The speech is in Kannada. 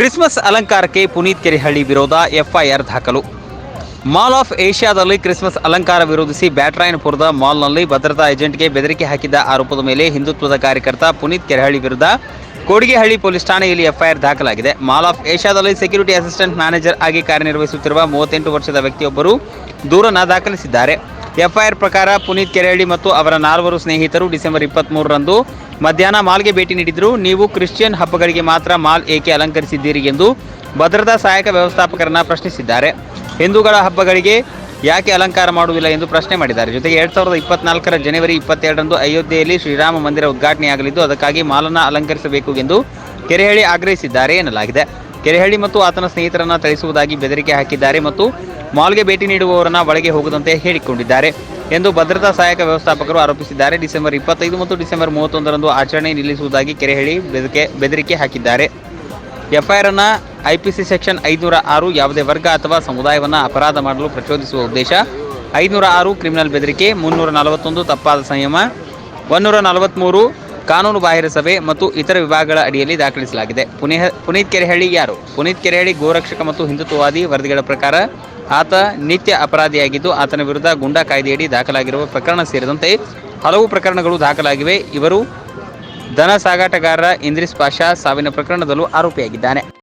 ಕ್ರಿಸ್ಮಸ್ ಅಲಂಕಾರಕ್ಕೆ ಪುನೀತ್ ಕೆರೆಹಳ್ಳಿ ವಿರೋಧ ಎಫ್ಐಆರ್ ದಾಖಲು. ಮಾಲ್ ಆಫ್ ಏಷ್ಯಾದಲ್ಲಿ ಕ್ರಿಸ್ಮಸ್ ಅಲಂಕಾರ ವಿರೋಧಿಸಿ ಬ್ಯಾಟ್ರಾಯನಪುರದ ಮಾಲ್ನಲ್ಲಿ ಭದ್ರತಾ ಏಜೆಂಟ್ಗೆ ಬೆದರಿಕೆ ಹಾಕಿದ್ದ ಆರೋಪದ ಮೇಲೆ ಹಿಂದುತ್ವದ ಕಾರ್ಯಕರ್ತ ಪುನೀತ್ ಕೆರೆಹಳ್ಳಿ ವಿರುದ್ಧ ಕೋಡಿಗೆಹಳ್ಳಿ ಪೊಲೀಸ್ ಠಾಣೆಯಲ್ಲಿ ಎಫ್ಐಆರ್ ದಾಖಲಾಗಿದೆ. ಮಾಲ್ ಆಫ್ ಏಷ್ಯಾದಲ್ಲಿ ಸೆಕ್ಯೂರಿಟಿ ಅಸಿಸ್ಟೆಂಟ್ ಮ್ಯಾನೇಜರ್ ಆಗಿ ಕಾರ್ಯನಿರ್ವಹಿಸುತ್ತಿರುವ ಮೂವತ್ತೆಂಟು ವರ್ಷದ ವ್ಯಕ್ತಿಯೊಬ್ಬರು ದೂರನ್ನ ದಾಖಲಿಸಿದ್ದಾರೆ. ಎಫ್ಐಆರ್ ಪ್ರಕಾರ ಪುನೀತ್ ಕೆರೆಹಳ್ಳಿ ಮತ್ತು ಅವರ ನಾಲ್ವರು ಸ್ನೇಹಿತರು ಡಿಸೆಂಬರ್ ಇಪ್ಪತ್ತ್ಮೂರರಂದು ಮಧ್ಯಾಹ್ನ ಮಾಲ್ಗೆ ಭೇಟಿ ನೀಡಿದ್ರು. ನೀವು ಕ್ರಿಶ್ಚಿಯನ್ ಹಬ್ಬಗಳಿಗೆ ಮಾತ್ರ ಮಾಲ್ ಏಕೆ ಅಲಂಕರಿಸಿದ್ದೀರಿ ಎಂದು ಭದ್ರತಾ ಸಹಾಯಕ ವ್ಯವಸ್ಥಾಪಕರನ್ನ ಪ್ರಶ್ನಿಸಿದ್ದಾರೆ. ಹಿಂದೂಗಳ ಹಬ್ಬಗಳಿಗೆ ಯಾಕೆ ಅಲಂಕಾರ ಮಾಡುವುದಿಲ್ಲ ಎಂದು ಪ್ರಶ್ನೆ ಮಾಡಿದ್ದಾರೆ. ಜೊತೆಗೆ ಎರಡ್ ಸಾವಿರದ ಇಪ್ಪತ್ನಾಲ್ಕರ ಜನವರಿ ಇಪ್ಪತ್ತೆರಡರಂದು ಅಯೋಧ್ಯೆಯಲ್ಲಿ ಶ್ರೀರಾಮ ಮಂದಿರ ಉದ್ಘಾಟನೆಯಾಗಲಿದ್ದು, ಅದಕ್ಕಾಗಿ ಮಾಲನ್ನು ಅಲಂಕರಿಸಬೇಕು ಎಂದು ಕೆರೆಹಳ್ಳಿ ಆಗ್ರಹಿಸಿದ್ದಾರೆ ಎನ್ನಲಾಗಿದೆ. ಕೆರೆಹಳ್ಳಿ ಮತ್ತು ಆತನ ಸ್ನೇಹಿತರನ್ನ ಥಳಿಸುವುದಾಗಿ ಬೆದರಿಕೆ ಹಾಕಿದ್ದಾರೆ ಮತ್ತು ಮಾಲ್ಗೆ ಭೇಟಿ ನೀಡುವವರನ್ನ ಒಳಗೆ ಹೋಗದಂತೆ ಹೇಳಿಕೊಂಡಿದ್ದಾರೆ ಎಂದು ಭದ್ರತಾ ಸಹಾಯಕ ವ್ಯವಸ್ಥಾಪಕರು ಆರೋಪಿಸಿದ್ದಾರೆ. ಡಿಸೆಂಬರ್ ಇಪ್ಪತ್ತೈದು ಮತ್ತು ಡಿಸೆಂಬರ್ ಮೂವತ್ತೊಂದರಂದು ಆಚರಣೆ ನಿಲ್ಲಿಸುವುದಾಗಿ ಕೆರೆಹಳ್ಳಿ ಬೆದರಿಕೆ ಬೆದರಿಕೆ ಹಾಕಿದ್ದಾರೆ. ಎಫ್ಐಆರ್ ಅನ್ನ ಐಪಿಸಿ ಸೆಕ್ಷನ್ ಐದುನೂರ ಆರು ಯಾವುದೇ ವರ್ಗ ಅಥವಾ ಸಮುದಾಯವನ್ನು ಅಪರಾಧ ಮಾಡಲು ಪ್ರಚೋದಿಸುವ ಉದ್ದೇಶ. ಐದುನೂರ ಆರು ಕ್ರಿಮಿನಲ್ ಬೆದರಿಕೆ, ಮುನ್ನೂರ ನಲವತ್ತೊಂದು ತಪ್ಪಾದ ಸಂಯಮ ಒನ್ನೂರ ನಲವತ್ತ್ಮೂರು ಕಾನೂನು ಬಾಹಿರ ಸಭೆ ಮತ್ತು ಇತರ ವಿಭಾಗಗಳ ಅಡಿಯಲ್ಲಿ ದಾಖಲಿಸಲಾಗಿದೆ. ಪುನೇಹ, ಪುನೀತ್ ಕೆರೆಹಳ್ಳಿ ಯಾರು? ಪುನೀತ್ ಕೆರೆಹಳ್ಳಿ ಗೋರಕ್ಷಕ ಮತ್ತು ಹಿಂದುತ್ವವಾದಿ ವರದಿಗಳ ಪ್ರಕಾರ ಆತ ನಿತ್ಯ ಅಪರಾಧಿಯಾಗಿದ್ದು, ಆತನ ವಿರುದ್ಧ ಗುಂಡಾ ಕಾಯ್ದೆಯಡಿ ದಾಖಲಾಗಿರುವ ಪ್ರಕರಣ ಸೇರಿದಂತೆ ಹಲವು ಪ್ರಕರಣಗಳು ದಾಖಲಾಗಿವೆ. ಇವರು ದನ ಸಾಗಾಟಗಾರ ಇಂದ್ರಿಸ್ ಪಾಷಾ ಸಾವಿನ ಪ್ರಕರಣದಲ್ಲೂ ಆರೋಪಿಯಾಗಿದ್ದಾನೆ.